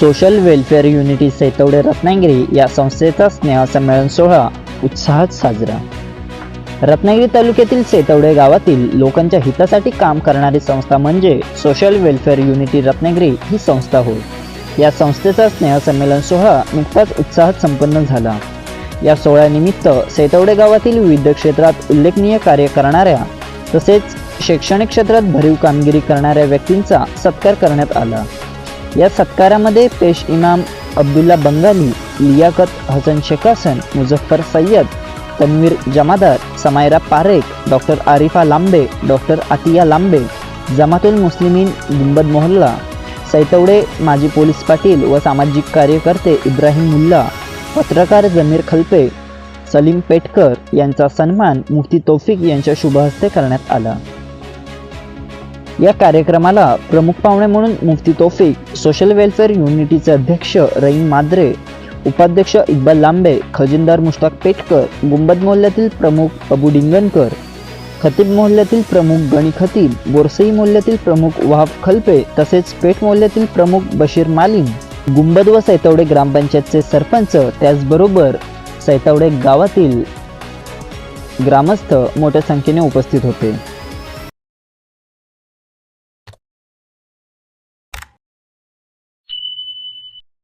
Social welfare unity Saitavade Ratnagiri या संस्थेचा स्नेहसंमेलन सोहळा उत्साहात साजरा. रत्नागिरी तालुक्यातील सेतवडे गावातील लोकांच्या हितासाठी काम करणारी संस्था म्हणजे सोशल वेलफेअर युनिटी रत्नागिरी ही संस्था होय. या संस्थेचा स्नेहसंमेलन सोहळा नुकताच उत्साहात संपन्न झाला. या सोहळ्यानिमित्त सेतवडे गावातील विविध क्षेत्रात उल्लेखनीय कार्य करणाऱ्या तसेच शैक्षणिक क्षेत्रात भरीव कामगिरी करणाऱ्या व्यक्तींचा सत्कार करण्यात आला. या सत्कारामध्ये पेश इमाम अब्दुल्ला बंगाली लियाकत हसन शेखासन मुझफ्फर सय्यद तन्वीर जमादार समायरा पारेख डॉक्टर आरिफा लांबे डॉक्टर आतिया लांबे जमातुल मुस्लिमीन गुंबद मोहल्ला सैतवडे माजी पोलीस पाटील व सामाजिक कार्यकर्ते इब्राहिम मुल्ला पत्रकार जमीर खलपे सलीम पेटकर यांचा सन्मान मुफ्ती तौफिक यांच्या शुभहस्ते करण्यात आला. या कार्यक्रमाला प्रमुख पाहुणे म्हणून मुफ्ती तोफिक सोशल वेलफेअर युनिटीचे अध्यक्ष रईम माद्रे उपाध्यक्ष इक्बाल लांबे खजिनदार मुश्ताक पेटकर गुंबद मोहल्ल्यातील प्रमुख अबू डिंगणकर खतीब मोहल्ल्यातील प्रमुख गणी खतीब बोरसई मोहल्ल्यातील प्रमुख वहाब खलपे तसेच पेठ मोहल्ल्यातील प्रमुख बशीर मालिम गुंबद व सैतावडे ग्रामपंचायतचे सरपंच त्याचबरोबर सैतावडे गावातील ग्रामस्थ मोठ्या संख्येने उपस्थित होते.